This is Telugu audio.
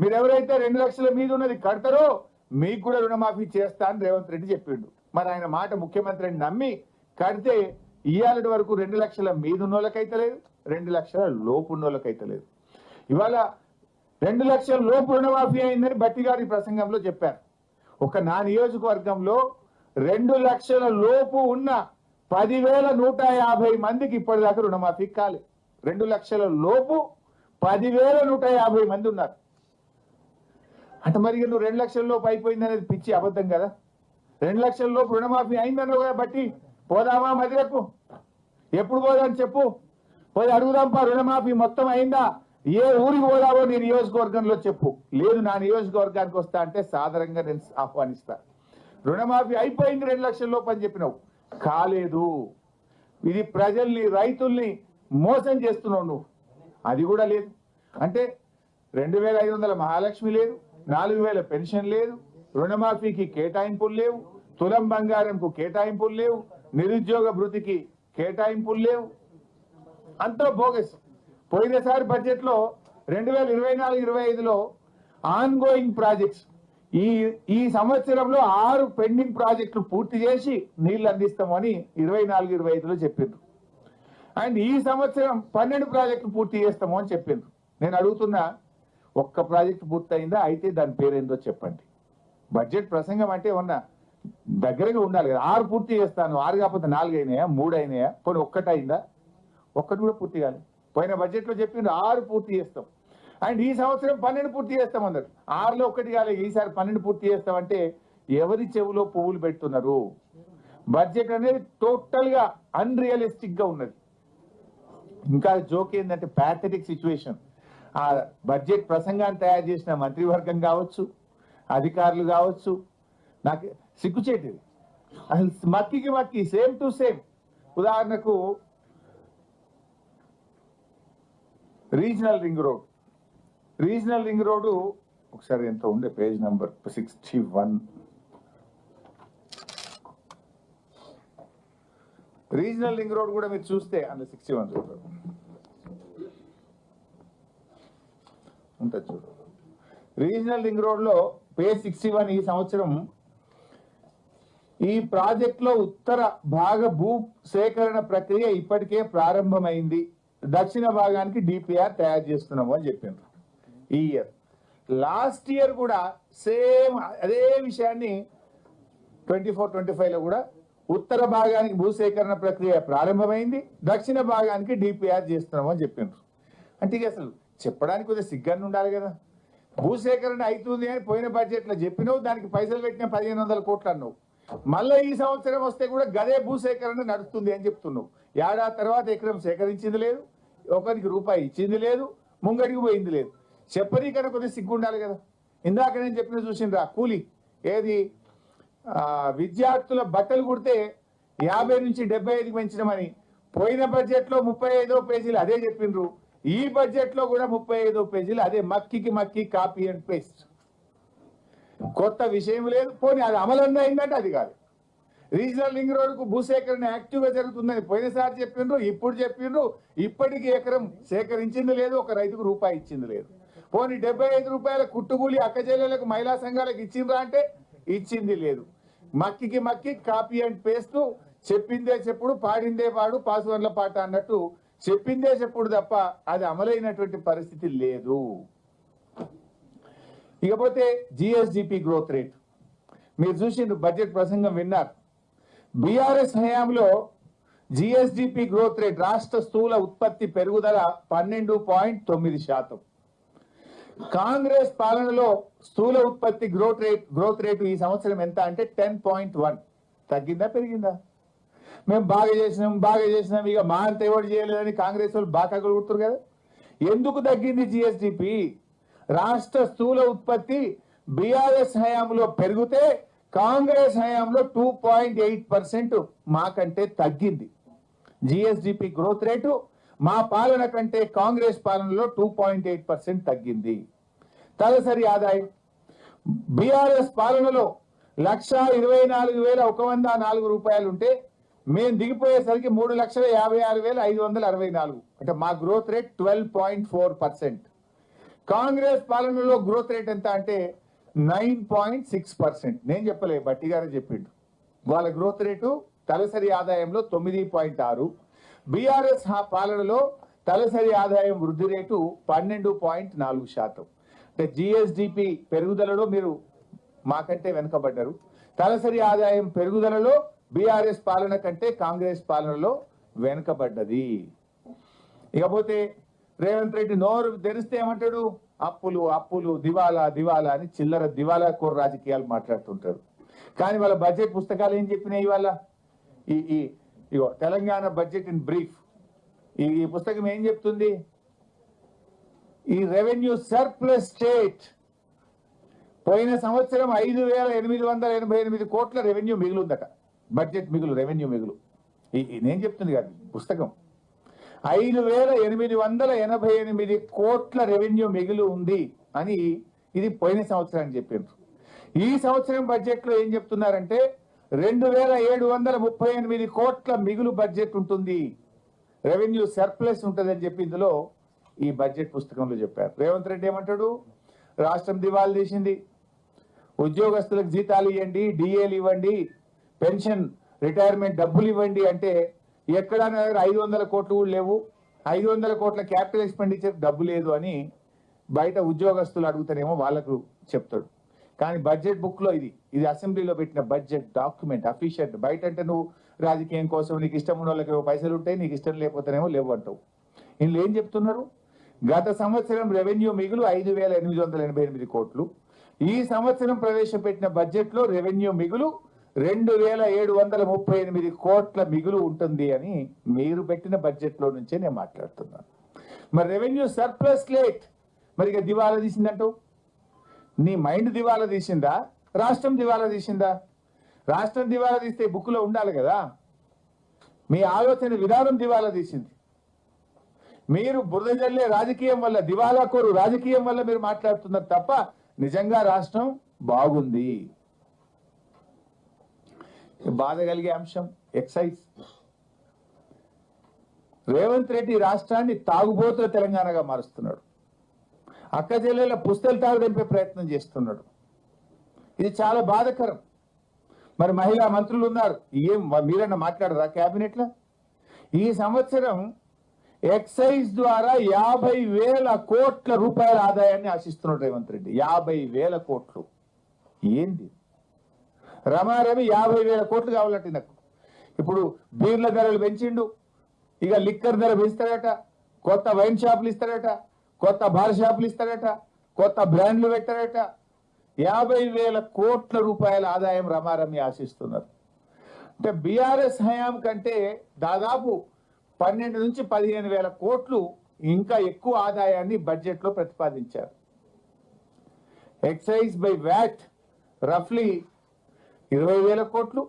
మీరు ఎవరైతే రెండు లక్షల మీద ఉన్నది కడతారో మీకు కూడా రుణమాఫీ చేస్తా అని రేవంత్ రెడ్డి చెప్పిండు. మరి ఆయన మాట ముఖ్యమంత్రిని నమ్మి కడితే ఇవాళ వరకు రెండు లక్షల మీద ఉన్నోళ్ళకైతే లేదు రెండు లక్షల లోపు ఉన్నోళ్ళకైతే లేదు. ఇవాళ రెండు లక్షల లోపు రుణమాఫీ అయిందని బట్టి గారి ప్రసంగంలో చెప్పారు. ఒక నా నియోజకవర్గంలో రెండు లక్షల లోపు ఉన్న పదివేల నూట యాభై మందికి ఇప్పటిదాకా రుణమాఫీ కాలేదు రెండు లక్షల లోపు పదివేల నూట యాభై మంది ఉన్నారు. అంటే మరి నువ్వు రెండు లక్షల లోపు అయిపోయింది అనేది పిచ్చి అబద్ధం కదా? రెండు లక్షల లోపు రుణమాఫీ అయిందన్నావు కదా బట్టి? పోదామా మదిరకు? ఎప్పుడు పోదాం చెప్పు? పోయి అడుగుదాంపా రుణమాఫీ మొత్తం అయిందా? ఏ ఊరికి పోదావో నీ నియోజకవర్గంలో చెప్పు. లేదు నా నియోజకవర్గానికి వస్తా అంటే సాధారణంగా నేను ఆహ్వానిస్తా. రుణమాఫీ అయిపోయింది రెండు లక్షల లోపు అని చెప్పినావు. కాలేదు. ఇది ప్రజల్ని రైతుల్ని మోసం చేస్తున్నావు నువ్వు. అది కూడా లేదు. అంటే రెండు వేల ఐదు వందల మహాలక్ష్మి లేదు. నాలుగు వేల పెన్షన్ లేదు రుణమాఫీకి కేటాయింపులు లేవు తులం బంగారంకు కేటాయింపులు లేవు నిరుద్యోగ భృతికి కేటాయింపులు లేవు. అంతా బోగస్. పోయినసారి బడ్జెట్లో రెండు వేల ఇరవై నాలుగు ఇరవై ఐదులో ఆన్గోయింగ్ ప్రాజెక్ట్స్ ఈ ఈ సంవత్సరంలో ఆరు పెండింగ్ ప్రాజెక్టులు పూర్తి చేసి నీళ్ళు అందిస్తామని ఇరవై నాలుగు ఇరవై ఐదులో చెప్పిండ్రు. అండ్ ఈ సంవత్సరం పన్నెండు ప్రాజెక్టులు పూర్తి చేస్తాము అని చెప్పిండ్రు. నేను అడుగుతున్నా ఒక్క ప్రాజెక్ట్ పూర్తయిందా? అయితే దాని పేరేందో చెప్పండి. బడ్జెట్ ప్రసంగం అంటే ఉన్న దగ్గరగా ఉండాలి కదా. ఆరు పూర్తి చేస్తాను. ఆరు కాకపోతే నాలుగు అయినాయా? మూడు అయినాయా? పోనీ ఒక్కటైందా ఒక్కటి కూడా పూర్తి కాలేదు పోయిన బడ్జెట్లో చెప్పింది ఆరు పూర్తి చేస్తాం. అండ్ ఈ సంవత్సరం పన్నెండు పూర్తి చేస్తాం అందరు ఆరులో ఒకటి కాలేదు ఈసారి పన్నెండు పూర్తి చేస్తామంటే ఎవరి చెవిలో పువ్వులు పెడుతున్నారు? బడ్జెట్ అనేది టోటల్గా అన్రియలిస్టిక్గా ఉన్నది. ఇంకా జోక్ ఏంటంటే ప్యాథటిక్ సిచ్యువేషన్ ఆ బడ్జెట్ ప్రసంగాన్ని తయారు చేసిన మంత్రివర్గం కావచ్చు అధికారులు కావచ్చు నాకు సిగ్గుచేటిది. అసలు మక్కికి మక్కి సేమ్ టు సేమ్. ఉదాహరణకు regional ring road. Regional ring road ఒకసారి ఎంత ఉండే page number? Sixty one. Regional ring road కూడా మీరు చూస్తే అందులో సిక్స్టీ వన్ చూడరు ఉంటుంది చూడు. రీజనల్ రింగ్ రోడ్లో పే సిక్స్టీ వన్ ఈ సంవత్సరం ఈ ప్రాజెక్టులో ఉత్తర భాగ భూ సేకరణ ప్రక్రియ ఇప్పటికే ప్రారంభమైంది. దక్షిణ భాగానికి డిపిఆర్ తయారు చేస్తున్నాము అని చెప్పిండ్రు. ఈ ఇయర్ లాస్ట్ ఇయర్ కూడా సేమ్ అదే విషయాన్ని ట్వంటీ ఫోర్ ట్వంటీ ఫైవ్లో కూడా ఉత్తర భాగానికి భూసేకరణ ప్రక్రియ ప్రారంభమైంది. దక్షిణ భాగానికి డిపిఆర్ చేస్తున్నాము అని చెప్పిండ్రు. అంటే అసలు చెప్పడానికి కొద్దిగా సిగ్గాన్ని ఉండాలి కదా. భూసేకరణ అవుతుంది అని పోయిన బడ్జెట్లో చెప్పినావు దానికి పైసలు పెట్టిన పదిహేను వందల కోట్లు అన్నావు. మళ్ళీ ఈ సంవత్సరం వస్తే కూడా గదే భూసేకరణ నడుస్తుంది అని చెప్తున్నావు. ఏడాది తర్వాత ఎకరం సేకరించింది లేదు ఒకరికి రూపాయి ఇచ్చింది లేదు ముంగడికి పోయింది లేదు. చెప్పనీకన్నా కొద్దిగా సిగ్గు ఉండాలి కదా. ఇందాక నేను చెప్పిన చూసిండ్రా కూలి. ఏది? విద్యార్థుల బట్టలు కుడితే యాభై నుంచి డెబ్బై ఐదుకి పెంచడమని పోయిన బడ్జెట్లో ముప్పై ఐదో పేజీలు అదే చెప్పిండ్రు. ఈ బడ్జెట్లో కూడా ముప్పై ఐదో పేజీలు అదే మక్కికి మక్కి కాపీ అండ్ పేస్ట్ కొత్త విషయం లేదు పోనీ అది అమలన్న అయిందంటే అది కాదు. రీజనల్ లింక్ రోడ్ భూసేకరణ యాక్టివ్గా జరుగుతుందని పోయినసారి చెప్పిండ్రు ఇప్పుడు చెప్పిండ్రు ఇప్పటికీ ఎకరం సేకరించింది లేదు ఒక రైతుకు రూపాయి ఇచ్చింది లేదు. పోనీ డెబ్బై ఐదు రూపాయల కుట్టుకూలి అక్కచెల్లెలకు మహిళా సంఘాలకు ఇచ్చిండ్రా అంటే ఇచ్చింది లేదు. మక్కికి మక్కి కాపీ అండ్ పేస్ట్ చెప్పిందే చెప్పుడు పాడిందే పాడు పాసువర్ల పాట అన్నట్టు చెప్పిందే చెప్పుడు తప్ప అది అమలైనటువంటి పరిస్థితి లేదు. ఇకపోతే జిఎస్డిపి గ్రోత్ రేట్ మీరు చూసిండ్రు బడ్జెట్ ప్రసంగం విన్నారు. బీఆర్ఎస్ హయాంలో జిఎస్డిపి గ్రోత్ రేట్ రాష్ట్ర స్థూల ఉత్పత్తి పెరుగుదల పన్నెండు పాయింట్ తొమ్మిది శాతం. కాంగ్రెస్ పాలనలో స్థూల ఉత్పత్తి గ్రోత్ రేట్ గ్రోత్ రేటు ఈ సంవత్సరం ఎంత అంటే టెన్ పాయింట్ వన్. తగ్గిందా పెరిగిందా? మేము బాగా చేసినాం బాగా చేసినాం ఇక మా ఎవరు చేయలేదని కాంగ్రెస్ వాళ్ళు బాగా కొడుతున్నారు కదా. ఎందుకు తగ్గింది జిఎస్డిపి రాష్ట్ర స్థూల ఉత్పత్తి బీఆర్ఎస్ హయాంలో పెరిగితే కాంగ్రెస్ హయాంలో టూ పాయింట్ ఎయిట్ పర్సెంట్ మాకంటే తగ్గింది. జిఎస్డిపి గ్రోత్ రేటు మా పాలన కంటే కాంగ్రెస్ పాలనలో టూ పాయింట్ ఎయిట్ పర్సెంట్ తగ్గింది. తలసరి ఆదాయం. బీఆర్ఎస్ పాలనలో లక్ష ఇరవై నాలుగు వేల ఒక వంద నాలుగు రూపాయలు ఉంటే మేము దిగిపోయేసరికి మూడు లక్షల యాభై ఆరు వేల ఐదు వందల అరవై నాలుగు. అంటే మా growth rate twelve point four percent Congress పాలనలో గ్రోత్ రేట్ ఎంత అంటే నైన్ పాయింట్ సిక్స్ పర్సెంట్ నేను చెప్పలే బట్టి గారే చెప్పిండు. వాళ్ళ గ్రోత్ రేటు తలసరి ఆదాయంలో తొమ్మిది పాయింట్ ఆరు. బీఆర్ఎస్ పాలనలో తలసరి ఆదాయం వృద్ధి రేటు పన్నెండు పాయింట్ నాలుగు శాతం. అంటే జిఎస్డిపి పెరుగుదలలో మీరు మాకంటే వెనుకబడ్డారు. తలసరి ఆదాయం పెరుగుదలలో బీఆర్ఎస్ పాలన కంటే కాంగ్రెస్ పాలనలో వెనుకబడ్డది. ఇకపోతే రేవంత్ రెడ్డి నోరు తెరిస్తే ఏమంటాడు? అప్పులు అప్పులు దివాలా దివాలా అని చిల్లర దివాలా కోర రాజకీయాలు మాట్లాడుతుంటారు. కానీ వాళ్ళ బడ్జెట్ పుస్తకాలు ఏం చెప్పినాయి ఇవాళ? ఈ ఈ ఇగో తెలంగాణ బడ్జెట్ ఇన్ బ్రీఫ్. ఈ ఈ పుస్తకం ఏం చెప్తుంది? ఈ రెవెన్యూ సర్ప్లస్ స్టేట్. పోయిన సంవత్సరం ఐదు వేల ఎనిమిది వందల ఎనభై ఎనిమిది కోట్ల రెవెన్యూ మిగిలిందట. బడ్జెట్ మిగులు రెవెన్యూ మిగులు. నేను చెప్తుంది కాదు పుస్తకం. ఐదు వేల ఎనిమిది వందల ఎనభై ఎనిమిది కోట్ల రెవెన్యూ మిగులు ఉంది అని ఇది పోయిన సంవత్సరం చెప్పిండ్రు. ఈ సంవత్సరం బడ్జెట్లో ఏం చెప్తున్నారంటే రెండు వేల ఏడు వందల ముప్పై ఎనిమిది కోట్ల మిగులు బడ్జెట్ ఉంటుంది. రెవెన్యూ సర్ప్లస్ ఉంటుంది అని చెప్పి ఇందులో ఈ బడ్జెట్ పుస్తకంలో చెప్పారు. రేవంత్ రెడ్డి ఏమంటాడు? రాష్ట్రం దివాళా తీసింది. ఉద్యోగస్తులకు జీతాలు ఇవ్వండి డిఏలు ఇవ్వండి పెన్షన్ రిటైర్మెంట్ డబ్బులు ఇవ్వండి అంటే ఎక్కడ ఐదు వందల కోట్లు కూడా లేవు. ఐదు వందల కోట్ల క్యాపిటల్ ఎక్స్పెండిచర్ డబ్బు లేదు అని బయట ఉద్యోగస్తులు అడుగుతారేమో వాళ్ళకు చెప్తాడు. కానీ బడ్జెట్ బుక్లో ఇది ఇది అసెంబ్లీలో పెట్టిన బడ్జెట్ డాక్యుమెంట్ అఫీషియట్. బయట అంటే నువ్వు రాజకీయం కోసం నీకు ఇష్టం ఉన్న వాళ్ళకి పైసలు ఉంటాయి నీకు ఇష్టం లేకపోతేనేమో లేవు అంటావు. వీళ్ళు ఏం చెప్తున్నారు? గత సంవత్సరం రెవెన్యూ మిగులు ఐదు వేల ఎనిమిది వందల ఎనభై ఎనిమిది కోట్లు. ఈ సంవత్సరం ప్రవేశపెట్టిన బడ్జెట్లో రెవెన్యూ మిగులు రెండు వేల ఏడు వందల ముప్పై ఎనిమిది కోట్ల మిగులు ఉంటుంది అని మీరు పెట్టిన బడ్జెట్లో నుంచే నేను మాట్లాడుతున్నాను. మరి రెవెన్యూ సర్ప్లస్ లేట్. మరి ఇక దివాలా తీసిందంటూ? నీ మైండ్ దివాలా తీసిందా? రాష్ట్రం దివాలా తీసిందా? రాష్ట్రం దివాలా తీస్తే బుక్లో ఉండాలి కదా. మీ ఆలోచన విధానం దివాలా తీసింది. మీరు బురద జల్లే రాజకీయం వల్ల దివాలా కోరు రాజకీయం వల్ల మీరు మాట్లాడుతున్నారు తప్ప నిజంగా రాష్ట్రం బాగుంది. బాధ కలిగే అంశం ఎక్సైజ్. రేవంత్ రెడ్డి రాష్ట్రాన్ని తాగుబోతుల తెలంగాణగా మారుస్తున్నాడు. అక్క జిల్లాల పుస్తలు తాగు ప్రయత్నం చేస్తున్నాడు. ఇది చాలా బాధకరం. మరి మహిళా మంత్రులు ఉన్నారు. ఏం మీరన్నా మాట్లాడరా క్యాబినెట్లో? ఈ సంవత్సరం ఎక్సైజ్ ద్వారా యాభై వేల కోట్ల రూపాయల ఆదాయాన్ని ఆశిస్తున్నాడు రేవంత్ రెడ్డి. యాభై వేల కోట్లు. ఏంది? రమారమి యాభై వేల కోట్లు కావాలంటే నాకు. ఇప్పుడు బీర్ల ధరలు పెంచిండు ఇక లిక్కర్ ధర పెంచుతాడట కొత్త వైన్ షాపులు ఇస్తాడట కొత్త బార్ షాపులు ఇస్తాడట కొత్త బ్రాండ్లు పెట్టారట యాభై వేల కోట్ల రూపాయల ఆదాయం రమారమి ఆశిస్తున్నారు. అంటే బీఆర్ఎస్ హయాం కంటే దాదాపు పన్నెండు నుంచి పదిహేను వేల కోట్లు ఇంకా ఎక్కువ ఆదాయాన్ని బడ్జెట్లో ప్రతిపాదించారు. ఎక్సైజ్ బై వ్యాట్ రఫ్లీ ఇరవై వేల కోట్లు